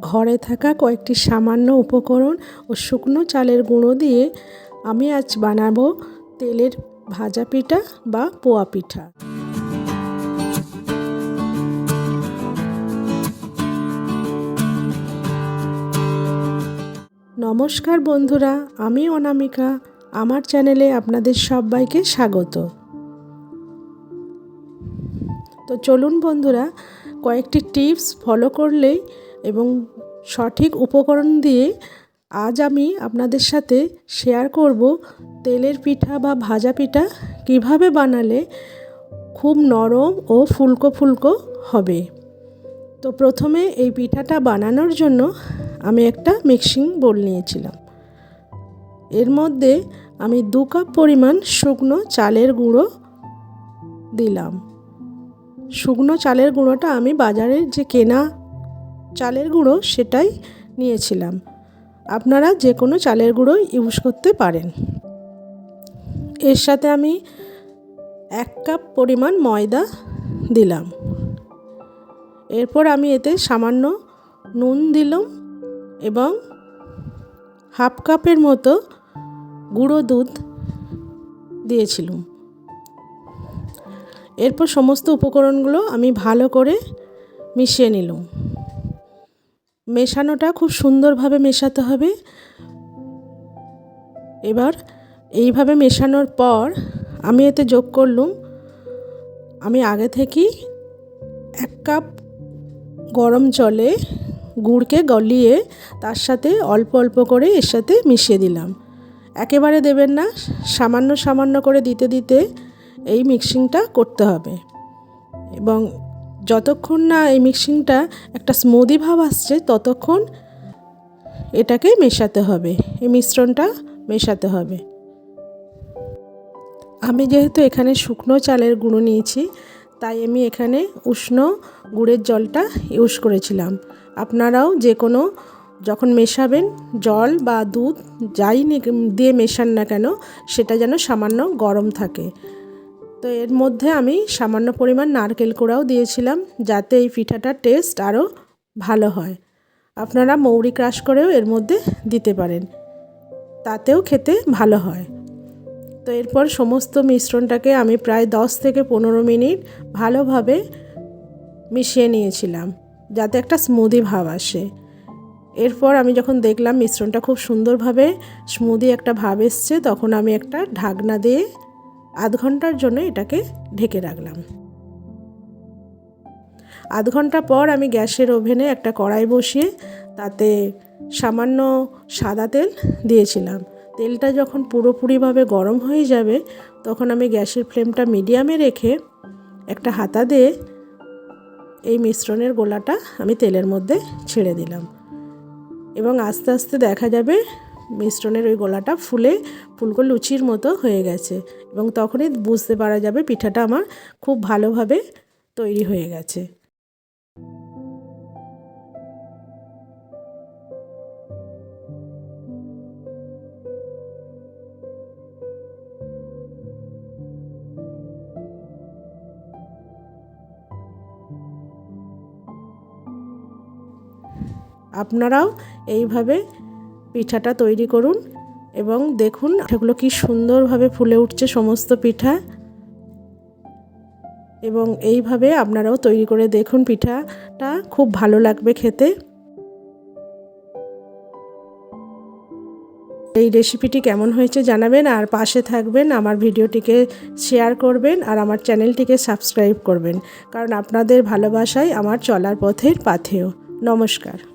ঘরে থাকা কয়েকটি সামান্য উপকরণ ও শুকনো চালের গুঁড়ো দিয়ে আমি আজ বানাবো তেলের ভাজা পিঠা বা পোয়া পিঠা। নমস্কার বন্ধুরা, আমি অনামিকা। আমার চ্যানেলে আপনাদের সবাইকে স্বাগত। তো চলুন বন্ধুরা, কয়েকটি টিপস ফলো করলেই এবং সঠিক উপকরণ দিয়ে আজ আমি আপনাদের সাথে শেয়ার করব তেলের পিঠা বা ভাজা পিঠা কীভাবে বানালে খুব নরম ও ফুলকো ফুলকো হবে। তো প্রথমে এই পিঠাটা বানানোর জন্য আমি একটা মিক্সিং বোল নিয়েছিলাম। এর মধ্যে আমি দু কাপ পরিমাণ শুকনো চালের গুঁড়ো দিলাম। শুকনো চালের গুঁড়োটা আমি বাজারের যে কেনা চালের গুঁড়ো সেটাই নিয়েছিলাম। আপনারা যে কোনো চালের গুঁড়ো ইউজ করতে পারেন। এর সাথে আমি এক কাপ পরিমাণ ময়দা দিলাম। এরপর আমি এতে সামান্য নুন দিলাম এবং হাফ কাপের মতো গুঁড়ো দুধ দিয়েছিলাম। এরপর সমস্ত উপকরণগুলো আমি ভালো করে মিশিয়ে নিলাম। মেশানোটা খুব সুন্দরভাবে মেশাতে হবে। এবার এইভাবে মেশানোর পর আমি এতে যোগ করলুম। আমি আগে থেকেই এক কাপ গরম জলে গুড়কে গলিয়ে তার সাথে অল্প অল্প করে এর সাথে মিশিয়ে দিলাম। একেবারে দেবেন না, সামান্য সামান্য করে দিতে দিতে এই মিক্সিংটা করতে হবে। এবং যতক্ষণ না এই মিক্সিংটা একটা স্মুদি ভাব আসছে, ততক্ষণ এটাকে মেশাতে হবে। এই মিশ্রণটা মেশাতে হবে। আমি যেহেতু এখানে শুকনো চালের গুঁড়ো নিয়েছি, তাই আমি এখানে উষ্ণ গুড়ের জলটা ইউজ করেছিলাম। আপনারাও যে কোনো যখন মেশাবেন, জল বা দুধ যাই দিয়ে মেশান না কেন, সেটা যেন সামান্য গরম থাকে। তো এর মধ্যে আমি সামান্য পরিমাণ নারকেল কোড়াও দিয়েছিলাম, যাতে এই পিঠাটার টেস্ট আরও ভালো হয়। আপনারা মৌরি ক্রাশ করেও এর মধ্যে দিতে পারেন। তাতেও খেতে ভালো হয়। তো এরপর সমস্ত মিশ্রণটাকে আমি প্রায় দশ থেকে পনেরো মিনিট ভালোভাবে মিশিয়ে নিয়েছিলাম, যাতে একটা স্মুদি ভাব আসে। এরপর আমি যখন দেখলাম মিশ্রণটা খুব সুন্দরভাবে স্মুদি একটা ভাব এসছে, তখন আমি একটা ঢাকনা দিয়ে আধ ঘণ্টার জন্য এটাকে ঢেকে রাখলাম। আধ ঘণ্টা পর আমি গ্যাসের ওভেনে একটা কড়াই বসিয়ে তাতে সামান্য সাদা তেল দিয়েছিলাম। তেলটা যখন পুরোপুরিভাবে গরম হয়ে যাবে, তখন আমি গ্যাসের ফ্লেমটা মিডিয়ামে রেখে একটা হাতা দিয়ে এই মিশ্রণের গোলাটা আমি তেলের মধ্যে ছেড়ে দিলাম। এবং আস্তে আস্তে দেখা যাবে মিশ্রণের ওই গোলাটা ফুলে ফুলকো লুচির মতো হয়ে গেছে। এবং তখনই বুঝতে পারা যাবে পিঠাটা আমার খুব ভালোভাবে তৈরি হয়ে গেছে। আপনারাও এইভাবে পিঠাটা তৈরি করুন এবং দেখুন এগুলো কি সুন্দরভাবে ফুলে উঠছে সমস্ত পিঠা। এবং এইভাবে আপনারাও তৈরি করে দেখুন পিঠাটা, খুব ভালো লাগবে খেতে। এই রেসিপিটি কেমন হয়েছে জানাবেন আর পাশে থাকবেন, আমার ভিডিওটিকে শেয়ার করবেন আর আমার চ্যানেলটিকে সাবস্ক্রাইব করবেন। কারণ আপনাদের ভালোবাসাই আমার চলার পথের পাথেও নমস্কার।